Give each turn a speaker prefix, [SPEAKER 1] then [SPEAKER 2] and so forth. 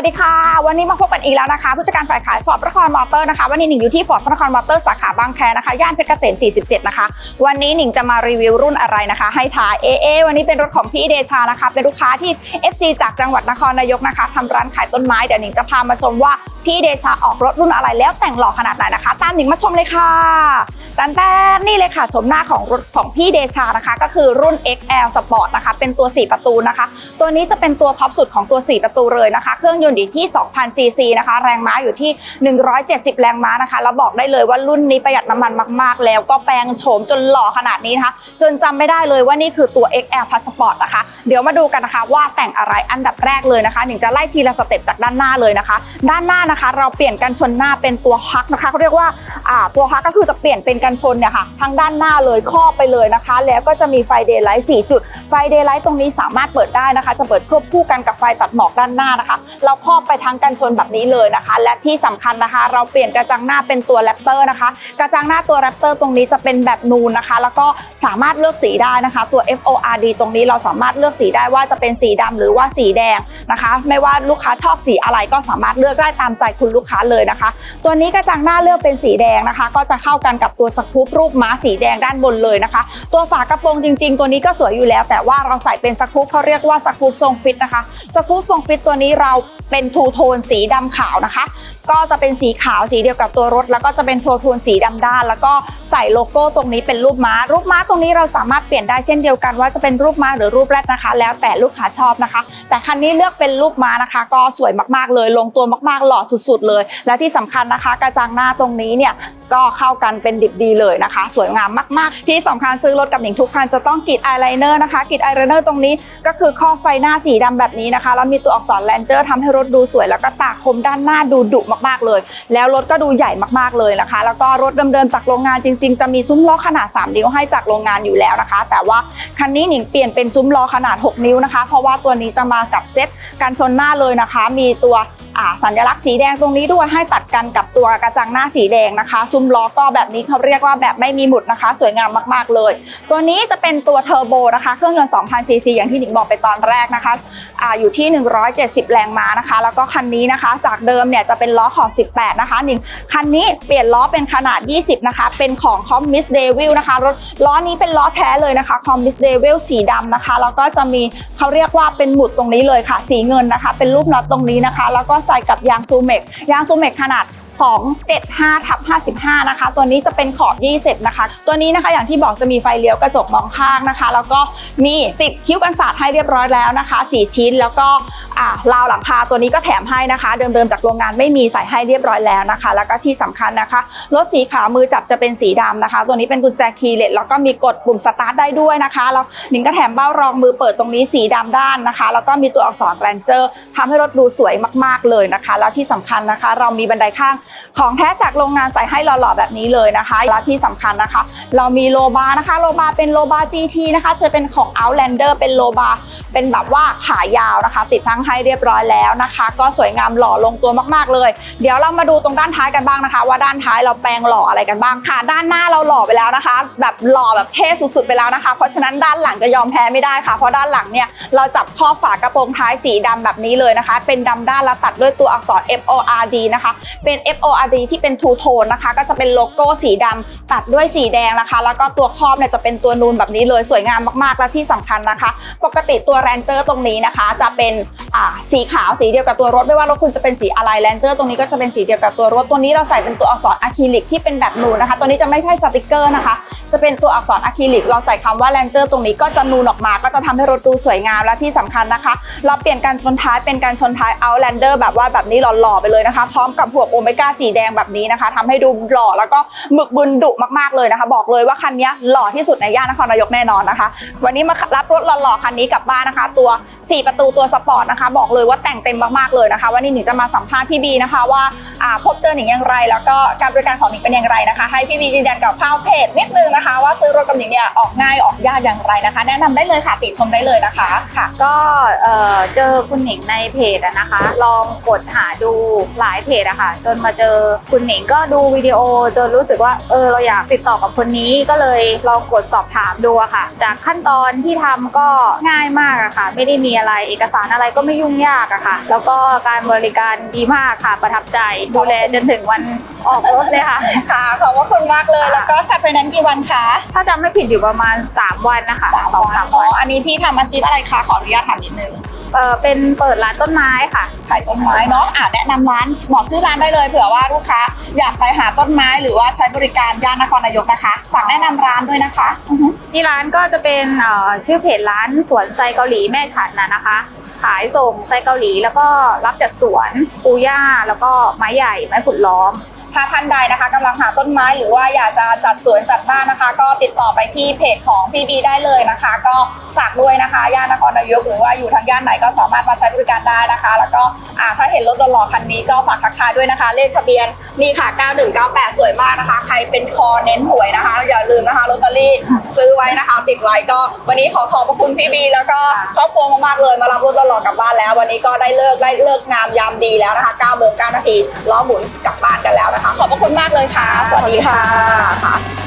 [SPEAKER 1] วัสดีค่ะ วันนี้มาพบกันอีกแล้วนะคะ ผู้จัดการฝ่ายขายฟอร์ดพระนครมอเตอร์นะคะ วันนี้หนิงอยู่ที่ฟอร์ดพระนครมอเตอร์สาขาบางแคนะคะ ย่านเพชรเกษม 47 นะคะ วันนี้หนิงจะมารีวิวรุ่นอะไรนะคะ ให้ทายเอเอวันนี้เป็นรถของพี่เดชานะคะ เป็นลูกค้าที่ FC จากจังหวัดนครนายกนะคะทำร้านขายต้นไม้ เดี๋ยวหนิงจะพามาชมว่าพี่เดชาออกรถรุ่นอะไรแล้วแต่งหล่อขนาดไหนนะคะ ตามหนิงมาชมเลยค่ะ ตนแตนนี่เลยค่ะชมหน้าของรถของพี่เดชานะคะ ก็คือรุ่น XL Sport นะคะ เป็นตัว 4 ประตูนะคะ ตัวนี้จะเป็นตัวท็อปสุดของตัว 4 ประตูเลยนะคะ เครื่องยนต์อยู่ที่ 2,000 ซีซีนะคะ แรงม้าอยู่ที่ 170 แรงม้านะคะ แล้วบอกได้เลยว่ารุ่นนี้ประหยัดน้ำมันมาก ๆ แล้วก็แปลงโฉมจนหล่อขนาดนี้นะคะ จนจำไม่ได้เลยว่านี่คือตัว XL Passport นะคะ เดี๋ยวมาดูกันนะคะว่าแต่งอะไรอันดับแรกเลยนะคะหนิงจะไล่ทีละสเต็ปจากด้านหน้าเลยนะคะ ด้านหน้านะคะ เราเปลี่ยนกันชนหน้าเป็นตัวฮักนะคะเขาเรียกว่าอ่าตัวฮักก็คือจะเปลี่ยนเป็นกันชนเนี่ยค่ะทั้งด้านหน้าเลยครอบไปเลยนะคะ แล้วก็จะมีไฟเดย์ไลท์ 4 จุด ไฟเดย์ไลท์ตรงนี้สามารถเปิดได้นะคะ จะเปิดควบคู่กันกับไฟตัดหมอกด้านหน้านะคะ เราครอบไปทั้งกันชนแบบนี้เลยนะคะ และที่สำคัญนะคะ เราเปลี่ยนกระจังหน้าเป็นตัวแรปเตอร์นะคะ กระจังหน้าตัวแรปเตอร์ตรงนี้จะเป็นแบบนูนนะคะ แล้วก็สามารถเลือกสีได้นะคะ ตัว FORD ตรงนี้เราสามารถเลือกสีได้ว่าจะเป็นสีดำหรือว่าสีแดงนะคะ ไม่ว่าลูกค้าชอบสีอะไรก็สามารถเลือกได้ตามใจคุณลูกค้าเลยนะคะ ตัวนี้กระจังหน้าเลือกเป็นสีแดงนะคะ ก็จะเข้ากันกับตัวสกู๊ปรูปม้าสีแดงด้านบนเลยนะคะ ตัวฝากระโปรงจริง ๆ ตัวนี้ก็สวยอยู่แล้ว แต่ว่าเราใส่เป็นสกู๊ปเขาเรียกว่าสกู๊ปทรงฟิตนะคะสกู๊ปทรงฟิตตัวนี้เราเป็นทูโทนสีดำขาวนะคะ ก็จะเป็นสีขาวสีเดียวกับตัวรถ แล้วก็จะเป็นโทนโทนสีดำด้าน แล้วก็ใส่โลโก้ตรงนี้เป็นรูปม้า รูปม้าตรงนี้เราสามารถเปลี่ยนได้เช่นเดียวกันว่าจะเป็นรูปม้าหรือรูปแรดนะคะ แล้วแต่ลูกค้าชอบนะคะ แต่คันนี้เลือกเป็นรูปม้านะคะ ก็สวยมากๆเลย ลงตัวมากๆหล่อสุด ๆ เลย และที่สำคัญนะคะ กระจังหน้าตรงนี้เนี่ยก็เข้ากันเป็นดิบดีเลยนะคะ สวยงามมากๆ ที่สำคัญซื้อรถกับหนิงทุกคันจะต้องกรีดอายไลเนอร์นะคะกรีดอายไลเนอร์ตรงนี้ก็คือข้อไฟหน้าสีดำแบบนี้นะคะแล้วมีตัวอักษรแลนเจอร์ทำให้รถดูสวยแล้วก็ตาคมด้านหน้าดูดุมากๆเลย แล้วรถก็ดูใหญ่มากๆเลยนะคะ แล้วก็รถเดิมๆจากโรงงานจริง ๆ จะมีซุ้มล้อขนาด 3 นิ้วให้จากโรงงานอยู่แล้วนะคะ แต่ว่าคันนี้หนิงเปลี่ยนเป็นซุ้มล้อขนาด 6 นิ้วนะคะ เพราะว่าตัวนี้จะมากับเซ็ตกันชนหน้าเลยนะคะ มีตัว สัญลักษณ์สีแดงตรงนี้ด้วยให้ตัดกันกับตัวกระจังหน้าสีแดงนะคะ ซุ้มล้อก็แบบนี้เขาเรียกว่าแบบไม่มีหมุดนะคะ สวยงามมากๆเลย ตัวนี้จะเป็นตัวเทอร์โบนะคะเครื่องยนต์2,000ซีซีอย่างที่หนิงบอกไปตอนแรกนะคะออยู่ที่ 170 แรงม้านะคะ แล้วก็คันนี้นะคะ จากเดิมเนี่ยจะเป็นล้อขอบ 18 นะคะหนิงคันนี้เปลี่ยนล้อเป็นขนาด 20 นะคะ เป็นของคอมมิสเดวิลนะคะรถล้อนี้เป็นล้อแท้เลยนะคะคอมมิสเดวิลสีดำนะคะแล้วก็จะมีเขาเรียกว่าเป็นหมุดตรงนี้เลยค่ะ สีเงินนะคะ เป็นรูปน็อตตรงนี้นะคะ แล้วก็ใส่กับยางซูเมกยางซูเมกขนาด 275ทับ55 นะคะ ตัวนี้จะเป็นขอบ 20 นะคะ ตัวนี้นะคะอย่างที่บอกจะมีไฟเลี้ยวกระจกมองข้างนะคะ แล้วก็มีติดคิ้วกันสาดให้เรียบร้อยแล้วนะคะ 4 ชิ้นแล้วก็อ่าราวหลังคาตัวนี้ก็แถมให้นะคะ เดิมๆจากโรงงานไม่มีใส่ให้เรียบร้อยแล้วนะคะ แล้วก็ที่สำคัญนะคะรถสีขาวมือจับจะเป็นสีดำนะคะ ตัวนี้เป็นกุญแจคีย์เลสแล้วก็มีกดปุ่มสตาร์ทได้ด้วยนะคะแล้วหนิงก็แถมเบ้ารองมือเปิดตรงนี้สีดำด้านนะคะ แล้วก็มีตัวอักษรแกรนเจอร์ทำให้รถดูสวยมากๆเลยนะคะ แล้วที่สำคัญนะคะ เรามีบันไดข้างของแท้จากโรงงานใส่ให้หล่อๆแบบนี้เลยนะคะและที่สำคัญนะคะ เรามีโลบาร์นะคะโลบาร์เป็นโลบาร์ GT นะคะจะเป็นของ Outlander เป็นโลบาร์เป็นแบบว่าขายาวนะคะ ติดตั้งให้เรียบร้อยแล้วนะคะ ก็สวยงามหล่อลงตัวมากๆเลย เดี๋ยวเรามาดูตรงด้านท้ายกันบ้างนะคะ ว่าด้านท้ายเราแปลงหล่ออะไรกันบ้างค่ะ ด้านหน้าเราหล่อไปแล้วนะคะ แบบหล่อแบบเท่สุดๆไปแล้วนะคะ เพราะฉะนั้นด้านหลังจะยอมแพ้ไม่ได้ค่ะ เพราะด้านหลังเนี่ยเราจับข้อฝากระโปรงท้ายสีดำแบบนี้เลยนะคะ เป็นดำด้านแล้วตัดด้วยตัวอักษร FORD นะคะเป็น F FORD ที่เป็นทูโทนนะคะก็จะเป็นโลโก้สีดำตัดด้วยสีแดงนะคะ แล้วก็ตัวครอบเนี่ยจะเป็นตัวนูนแบบนี้เลยสวยงามมากๆและที่สำคัญนะคะ ปกติตัวแรนเจอร์ตรงนี้นะคะ จะเป็นอ่าสีขาวสีเดียวกับตัวรถไม่ว่ารถคุณจะเป็นสีอะไรแรนเจอร์ตรงนี้ก็จะเป็นสีเดียวกับตัวรถตัวนี้เราใส่เป็นตัวอักษรอะคริลิกที่เป็นแบบนูนนะคะ ตัวนี้จะไม่ใช่สติกเกอร์นะคะ จะเป็นตัวอักษรอะคริลิก เราใส่คำว่าแรนเจอร์ตรงนี้ก็จะนูนออกมา ก็จะทำให้รถดูสวยงามและที่สำคัญนะคะ เราเปลี่ยนการชนท้ายเป็นการชนท้าย Outlander แบบว่าแบบนี้หล่อๆไปเลยนะคะ พร้อมกับหัวโอเมก้าสีแดงแบบนี้นะคะทำให้ดูหล่อแล้วก็หมึกบึนดุมากๆเลยนะคะ บอกเลยว่าคันนี้หล่อที่สุดในย่านนครนายกแน่นอนนะคะ วันนี้มารับรถหล่อๆคันนี้กลับบ้านนะคะ ตัว 4 ประตูตัวสปอร์ตนะคะ บอกเลยว่าแต่งเต็มมากๆเลยนะคะ วันนี้หนิงจะมาสัมภาษณ์พี่บีนะคะว่าอ่าพบเจอหนิงอย่างไร แล้วก็การบริการของหนิงเป็นอย่างไรนะคะ ให้พี่บียืนยันกับข้าวเพจนิดนึงนะคะ ว่าซื้อรถกับหนิงเนี่ยออกง่ายออกยากอย่างไรนะคะ แนะนำได้เลยค่ะติชมได้เลยนะคะค่ะ
[SPEAKER 2] ก็เอ่อเจอคุณหนิงในเพจอะนะคะ ลองกดหาดูหลายเพจอะค่ะ จนมาเจอคุณหนิงก็ดูวิดีโอจนรู้สึกว่าเออเราอยากติดต่อกับคนนี้ก็เลยลองกดสอบถามดูอะค่ะ จากขั้นตอนที่ทำก็ง่ายมากอะค่ะ ไม่ได้มีอะไรเอกสารอะไรก็ไม่ยุ่งยากอะค่ะ แล้วก็การบริการดีมากค่ะ ประทับใจดูแลจนถึงวันออกรถเลยค่ะ
[SPEAKER 1] ค่ะขอบพระคุณมากเลยแล้วก็จัดไฟแนนซ์กี่วันคะ
[SPEAKER 2] ถ้าจำไม่ผิดอยู่ประมาณ 3 วันนะคะสองสาม
[SPEAKER 1] อ๋อ
[SPEAKER 2] วัน
[SPEAKER 1] อันนี้พี่ทำอาชีพอะไรคะขออนุญาตถามนิดนึง
[SPEAKER 2] เออเป็นเปิดร้านต้นไม้ค่ะ
[SPEAKER 1] ขายต้นไม้เนาะอะแนะนำร้านบอกชื่อร้านได้เลยเผื่อว่าลูกค้าอยากไปหาต้นไม้หรือว่าใช้บริการย่านนครนายกนะคะฝากแนะนำร้านด้วยนะคะอือฮึ
[SPEAKER 2] ที่ร้านก็จะเป็นเอ่อชื่อเพจร้านสวนไซเกาหลีแม่ฉันนะนะคะ ขายส่งไซเกาหลีแล้วก็รับจัดสวนปูหญ้าแล้วก็ไม้ใหญ่ไม้ผุดล้อม
[SPEAKER 1] ถ้าท่านใดนะคะกำลังหาต้นไม้หรือว่าอยากจะจัดสวนจัดบ้านนะคะ ก็ติดต่อไปที่เพจของพี่บีได้เลยนะคะ ก็ฝากด้วยนะคะย่านนครนายกหรือว่าอยู่ทางย่านไหนก็สามารถมาใช้บริการได้นะคะ แล้วก็อ่าถ้าเห็นรถหล่อๆคันนี้ก็ฝากทักทายด้วยนะคะ เลขทะเบียนนี่ค่ะ 9198 สวยมากนะคะ ใครเป็นคอเน้นหวยนะคะ อย่าลืมนะคะลอตเตอรี่ซื้อไว้นะคะติดไว้ก็วันนี้ขอขอบพระคุณพี่บีแล้วก็ครอบครัวมากๆเลยมารับรถหล่อๆกลับบ้านแล้ว วันนี้ก็ได้เลิกได้เลิกงามยามดีแล้วนะคะ9โมง9นาทีล้อหมุนกลับบ้านกันแล้วนะคะ ขอบพระคุณมากเลยค่ะ สวัสดีค่ะ